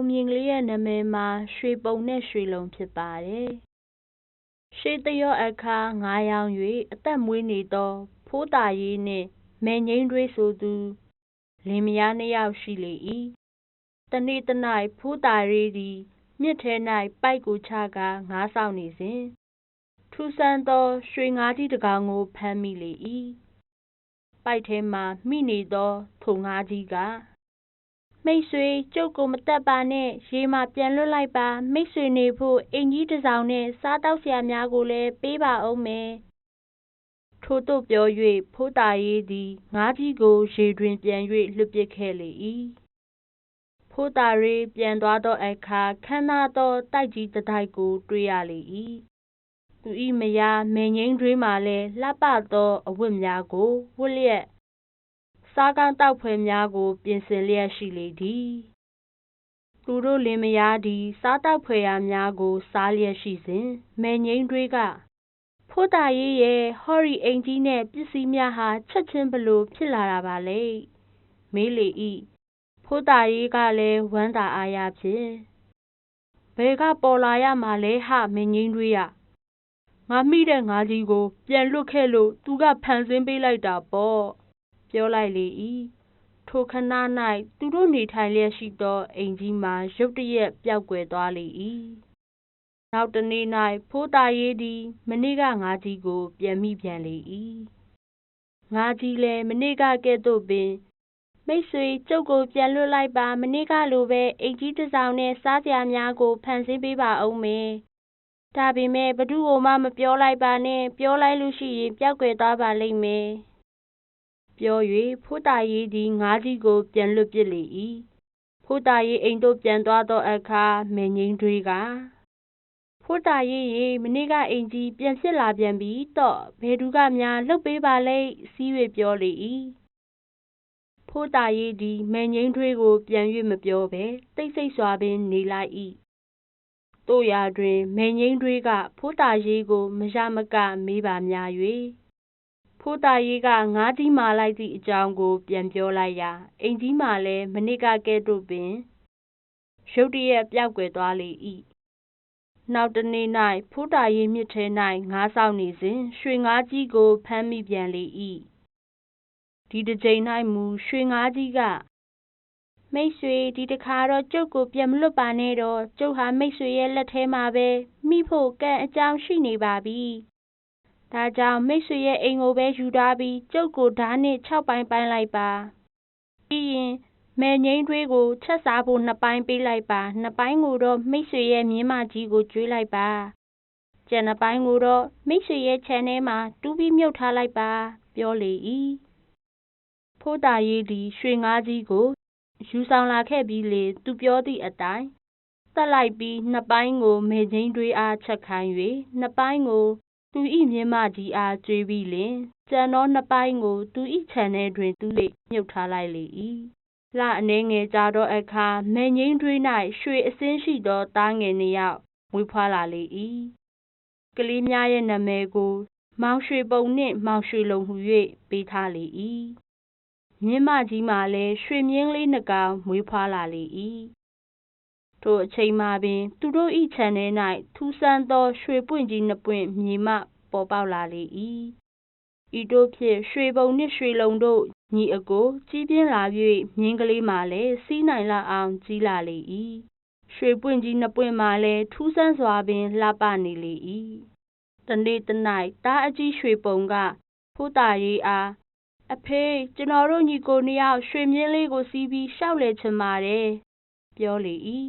ပုံမြင်ကလေးရဲ့နာမည်မှာ ရွှေပုံနဲ့ရွှေလုံဖြစ်ပါတယ်။ရှေးတရော့အခါငါးယောင်၍အသက်မွေးနေသော ဖိုးသာရေးနှင့်မယ်ငိမ့်တွေးဆိုသူလင်မယားနှစ်ယောက်ရှိလေ၏။တနေ့တ၌ဖိုးသာရေးသည်မြစ်ထဲ၌ပိုက်ကိုချကာငါးဆောင်နေစဉ်ထူးဆန်းသောရွှေငါးကြီးတစ်ကောင်ကိုဖမ်းမိလေ၏။ပိုက်ထဲမှာမိနေသောထိုငါးကြီးက မိတ်ဆွေကျုပ်ကိုမတတ်ပါနဲ့ရေမှာပြန်လွတ်လိုက်ပါမိတ်ဆွေနေဖို့အိမ်ကြီးတစ်ဆောင်နဲ့စားတောက်စရာများကိုလည်းပေးပါဦးမယ်ထို့သို့ပြော၍ဖိုးတာရေးသည်ငါးကြီးကိုရေတွင်ပြန်၍လွှတ်ပစ်ခဲ့လေ၏ဖိုးတာရေးပြန်သွားသောအခါခမ်းနားသောတိုက်ကြီးတစ်တိုက်ကို တွေ့ရလေ၏သူ၏မယားမယ်ငိမ့်တွင်းမှလည်းလှပသောအဝတ်များကိုဝတ်လျက် စားကောင်းတောက်ဖွယ်များကို ပြင်ဆင်လျက်ရှိလေသည်သူတို့လင်မယားသည် စားတောက်ဖွယ်ရာများကို စားလျက်ရှိစဉ်မယ်ငိမ့်တွေကဖိုးတာရေးရဲ့ဟော်ရီအိမ်ကြီးနဲ့ပစ္စည်းများဟာချက်ချင်းဘလို့ဖြစ်လာတာပါလေမေးလေ၏ဖိုးတာရေးကလည်းဝမ်းသာအားရဖြင့်ဘယ်ကပေါ်လာရမှာလဲဟမင်းငိမ့်တွေရငါမိတဲ့ငါကြီးကို ပြန်လွတ်ခဲ့လို့သူကဖန်ဆင်းပေးလိုက်တာပေါ့ ပြောလိုက်လေ၏ထိုခဏ၌သူတို့နေထိုင်လျက်ရှိသောအိမ်ကြီးမှာရုတ်တရက်ပျောက်ကွယ်သွားလေ၏နောက်တနေ့၌ဖိုးတာရေးသည်မနေ့ကငါးကြီးကို ပြန်မိပြန်လေ၏ငါးကြီးလည်းမနေ့ကကဲ့သို့ပင်မိတ်ဆွေကျုပ်ကိုပြန်လွတ်လိုက်ပါမနေ့ကလိုပဲအိမ်ကြီးတစ်ဆောင်နဲ့စားစရာများကိုဖန်ဆင်းပေးပါဦးမယ်ဒါပေမဲ့ဘသူ့ကိုမှမပြောလိုက်ပါနဲ့ပြောလိုက်လို့ရှိရင်ပျောက်ကွယ်သွားပါလိမ့်မယ် ပြော၍ဖိုးတာရေးသည်ငါးကြီးကို ပြန်လွတ်ပစ်လေ၏ဖိုးတာရေးအိမ်သို့ပြန်သွားသောအခါမေငိမ့်တွေကဖိုးတာရေးရေမနေ့ကအိမ်ကြီးပြန်ဖြစ်လာပြန်ပြီတော့ဘယ်သူကများလှုပ်ပေးပါလိမ့်စီး၍ပြောလေ၏ဖိုးတာရေးသည်မေငိမ့်တွေကို ပြန်၍မပြောဘဲတိတ်ဆိတ်စွာပင်နေလိုက်၏တို့ရာတွင်မေငိမ့်တွေကဖိုးတာရေးကို မရမကမေးပါများ၍ ဖိုးတာရေးကငါးကြီးမာလိုက်သည့်အကြောင်းကို ပြန်ပြောလိုက်ရာအိမ်ကြီးမာလည်းမနေ့ကကဲ့သို့ပင်ရုတ်တရက်ပျောက်ကွယ်သွားလေ၏နောက်တနေ့၌ဖိုးတာရေးမြစ်ထဲ၌ငါးဆောင်နေစဉ်ရွှေငါးကြီးကိုဖမ်းမိပြန်လေ၏ဒီတစ်ကြိမ်၌မူရွှေငါးကြီးကမိတ်ဆွေဒီတခါတော့ကျုပ်ကိုပြန်မလွတ်ပါနဲ့တော့ကျုပ်ဟာမိတ်ဆွေရဲ့လက်ထဲမှာပဲမိဖို့ကံအကြောင်းရှိနေပါပြီ ဒါကြောင့်မိတ်ဆွေရဲ့အိမ်ကိုပဲယူထားပြီးကျုပ်ကိုဓာနှင့်၆ပိုင်းပိုင်းလိုက်ပါပြီးရင်မယ်ငိမ့်တွေးကိုချက်စားဖို့နှစ်ပိုင်းပေးလိုက်ပါနှစ်ပိုင်းကိုတော့မိတ်ဆွေရဲ့မြင်းမကြီးကိုကျွေးလိုက်ပါကျန်နှစ်ပိုင်းကိုတော့မိတ်ဆွေရဲ့ခြံထဲမှာတူးပြီးမြုပ်ထားလိုက်ပါပြောလေ၏ဖိုးတာရေးသည်ရွှေငါးကြီးကိုယူဆောင်လာခဲ့ပြီးလေသူပြောသည့်အတိုင်းတက်လိုက်ပြီးနှစ်ပိုင်းကိုမေငိမ့်တွေးအားချက်ခိုင်း၍နှစ်ပိုင်းကို သူ၏မြင်းမကြီးအားကျွေးပြီးလင်ကျန်သောနှစ်ပိုင်းကို သူ၏ခြံထဲတွင် တူး၍မြုပ်ထားလိုက်လေ၏လအနှဲငယ်ကြာသောအခါမယ်ငိမ့်တွင်း၌ရွှေအစင်းရှိသောသားငယ်နှစ်ယောက်မွေးဖွားလာလေ၏ကလေးများရဲ့နာမည်ကို မောင်ရွှေပုံနှင့် မောင်ရွှေလုံဟူ၍ပေးထားလေ၏မြင်းမကြီးမှလည်းရွှေမြင်းလေးနှစ်ကောင်မွေးဖွားလာလေ၏ ထိုအချိန်မှပင် သူတို့၏ခြံထဲ၌ထူးဆန်းသော ရွှေပွင့်ကြီးနှစ်ပွင့်မြေမပေါ်ပေါက်လာလေ၏ဤတို့ဖြင့်ရွှေပုံနှင့်ရွှေလုံတို့ညီအကိုကြီးပြင်းလာ၍မြင်းကလေးမှလည်းစီးနိုင်လောက်အောင်ကြီးလာလေ၏ရွှေပွင့်ကြီးနှစ်ပွင့်မှလည်းထူးဆန်းစွာပင်လှပနေလေ၏တနေ့တ၌တားအကြီးရွှေပုံကဖိုးတာရေးအားအဖေကျွန်တော်တို့ညီကိုနှစ်ယောက်ရွှေမြင်းလေးကိုစီးပြီးရှောက်လေချင်ပါတယ်ပြောလေ၏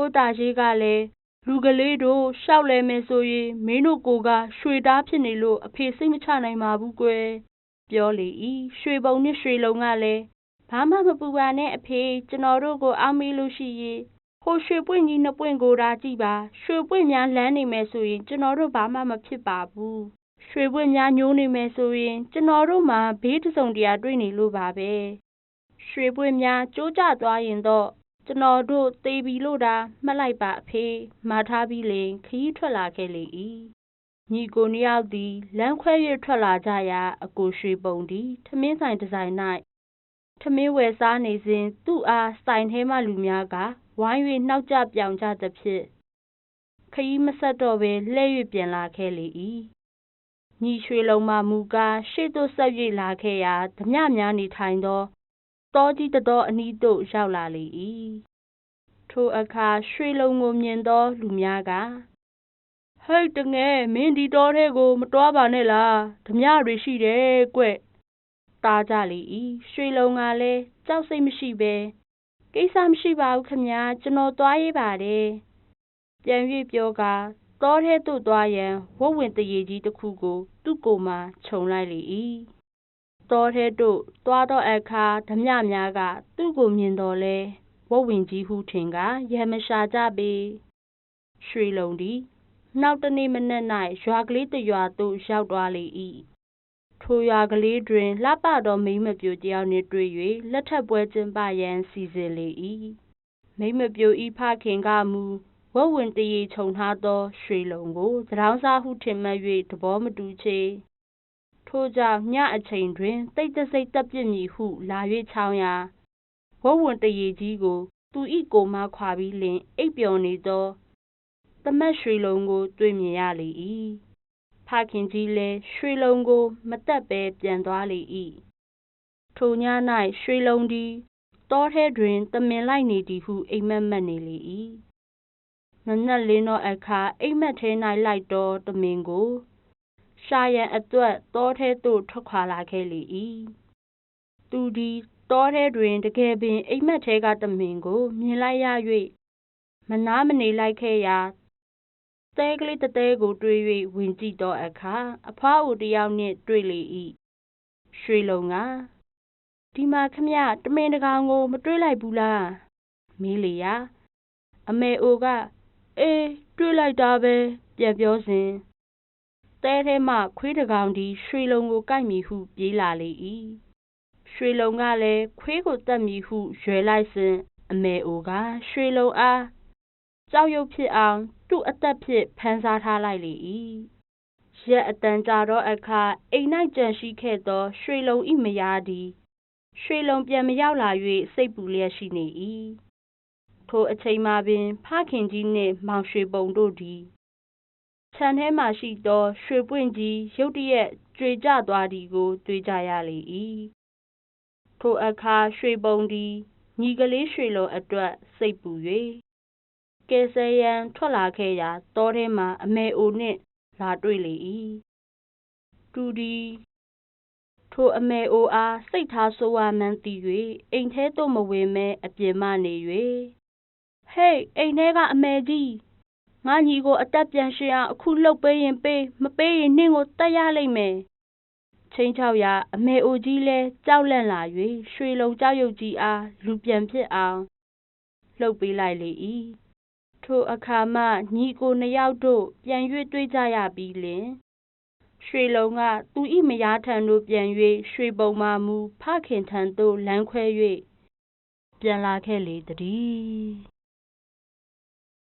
ဖိုးတာရေးကလည်းလူကလေးတို့ရှောက်လဲမယ်ဆိုရင်မင်းတို့ကိုကရွှေသားဖြစ်နေလို့အဖေစိတ်မချနိုင်ပါဘူးကွယ်ပြောလေ၏ရွှေပုံနှင့်ရွှေလုံကလည်းဘာမှမပူပါနဲ့အဖေကျွန်တော်တို့ကိုအောက်မေးလို့ရှိရင်ဟိုရွှေပွင့်ကြီးနှစ်ပွင့်ကိုဒါကြည့်ပါရွှေပွင့်များလန်းနေမယ်ဆိုရင်ကျွန်တော်တို့ဘာမှမဖြစ်ပါဘူးရွှေပွင့်များညိုးနေမယ်ဆိုရင်ကျွန်တော်တို့မှာဘေးတစုံတရာတွေ့နေလို့ပါပဲရွှေပွင့်များကျိုးကျသွားရင်တော့ ကျွန်တော်တို့သေပြီလို့သာမှတ်လိုက်ပါအဖေမှာထားပြီးလင်ခရီးထွက်လာခဲ့လေ၏ညီကိုနှစ်ယောက်သည်လမ်းခွဲ၍ထွက်လာကြရာအကိုရွှေပုံသည်ထမင်းဆိုင်တစ်ဆိုင်၌ထမင်းဝယ်စားနေစဉ်သူ့အားဆိုင်ထဲမှလူများကဝဝိုင်း၍နှောက်ကြပြောင်ကြသဖြင့်ခရီးမဆက်တော့ဘဲလှည့်၍ပြန်လာခဲ့လေ၏ညီရွှေလုံးမှမူကားရှေ့သို့ဆက်၍လာခဲ့ရာဓမြများနေထိုင်သော တောကြီးတတော်အနီးသို့ရောက်လာလေ၏ထိုအခါရွှေလုံးကိုမြင်သောလူများကဟိတ်တငယ်မင်းဒီတော်ထဲကို မတွားပါနဲ့လားဓမြတွေရှိတယ်ကွတားကြလေ၏ရွှေလုံးကလည်းကြောက်စိတ်မရှိဘဲကိစ္စမရှိပါဘူးခမညာကျွန်တော်သွားရေးပါတယ်ပြန်၍ပြောကာတောထဲသို့သွားရန်ဝတ်ဝင်တရေကြီးတစ်ခုကို သူ့ကိုယ်မှခြုံလိုက်လေ၏ တောထဲသို့သွားသောအခါဓမြများက သူ့ကိုမြင်တော်လဲဝတ်ဝင်ကြီးဟုထင်ကရဟမရှာကြပေရွှေလုံးသည်နောက်တနေ့မနက်၌ရွာကလေးတစ်ရွာသို့ရောက်သွားလေ၏ထိုရွာကလေးတွင်လှပသောမိန်းမပျိုတယောက်နှင့်တွေ့၍လက်ထပ်ပွဲကျင်းပရန်စီစဉ်လေ၏မိန်းမပျို၏ဖခင်ကမူဝတ်ဝင်တရေခြုံထားသောရွှေလုံကိုသံတောင်းစားဟုထင်မှတ်၍သဘောမတူချေ ထို့ကြောင့်ညအချိန်တွင် တိတ်တဆိတ်တက်ပြစ်မည်ဟု လာ၍ချောင်းရာဝတ်ဝင်တရေကြီးကို သူ၏ကိုမခွာပြီးလင် အိပ်ပျော်နေသော သမက်ရွှေလုံးကို တွေ့မြင်ရလေ၏ဖခင်ကြီးလည်း ရွှေလုံးကို မတက်ဘဲပြန်သွားလေ၏ထိုည၌ရွှေလုံးသည် တောထဲတွင်တမင်လိုက်နေသည်ဟု အိမ်မက်မက်နေလေ၏နနက်လင်းသောအခါ အိမ်မက်ထဲ၌လိုက်သောတမင်ကို ရှာရန်အတွက်တောထဲသို့ထွက်ခွာလာခဲ့လေ၏သူသည်တောထဲတွင်တကယ်ပင်အိမ်မက်ထဲကတမင်ကို မြင်လိုက်ရ၍မနာမနေလိုက်ခဲ့ရာသဲကလေးတသဲကိုတွေ့၍ဝင်ကြည့်သောအခါအဖွားအိုတယောက်နှင့်တွေ့လေ၏ရွှေလုံကဒီမှာခမတမင်တကောင်ကို မတွေ့လိုက်ဘူးလားမေးလေရာအမေအိုကအေးတွေ့လိုက်တာပဲပြန်ပြောစဉ် တဲထဲမှခွေးတကောင်ဒီရွှေလုံကိုကိုက်မိဟု ပြေးလာလေ၏ရွှေလုံကလည်းခွေးကိုတတ်မိဟုရွယ်လိုက်စဉ်အမေအိုကရွှေလုံအားကြောက်ရွံ့ဖြစ်အောင်သူ့အသက်ဖြင့်ဖမ်းစားထားလိုက်လေ၏ရက်အတန်ကြာသောအခါအိမ်၌ကြံရှိခဲ့သော ရွှေလုံ၏မယားသည်ရွှေလုံပြန်မရောက်လာ၍စိတ်ပူလျက်ရှိနေ၏ထိုအချိန်မှာပင် ဖခင်ကြီးနှင့်မောင်ရွှေပုံတို့သည် ခြံထဲမှရှိသော ရွှေပွင့်ကြီး ရုတ်တရက် ကြွေကျသွားသည်ကို တွေ့ကြရလေ၏ထိုအခါ ရွှေပုံသည် ညီကလေးရွှေလုံအတွက် စိတ်ပူ၍ကယ်ဆယ်ရန် ထွက်လာခဲ့ရာ တောထဲမှာ အမေအိုနှင့် လာတွေ့လေ၏သူသည် ထိုအမေအိုအား စိတ်ထားဆိုးဝါးမှန်းသိ၍အိမ်ထဲသို့ မဝင်မဲအပြင်မှနေ၍ဟေးအိမ်ထဲက အမေကြီး ငါညီကိုအသက်ပြန်ရှင်အောင်အခုလှုပ်ပေးရင်ပေးမပေးရင်နှင်းကိုတတ်ရလိမ့်မယ်ချင်းချောက်ရာအမေအိုကြီးလဲကြောက်လန့်လာ၍ရွှေလုံကြောက်ရွံ့ကြီးအားလူပြန်ဖြစ်အောင်လှုပ်ပေးလိုက်လေ၏ထိုအခါမှညီကိုနှစ်ယောက်တို့ပြန်၍တွေ့ကြရပြီးလင်ရွှေလုံကသူ၏မယားထံသို့ပြန်၍ရွှေပုံမာမူဖခင်ထံသို့လမ်းခွဲ၍ပြန်လာခဲ့လေသည်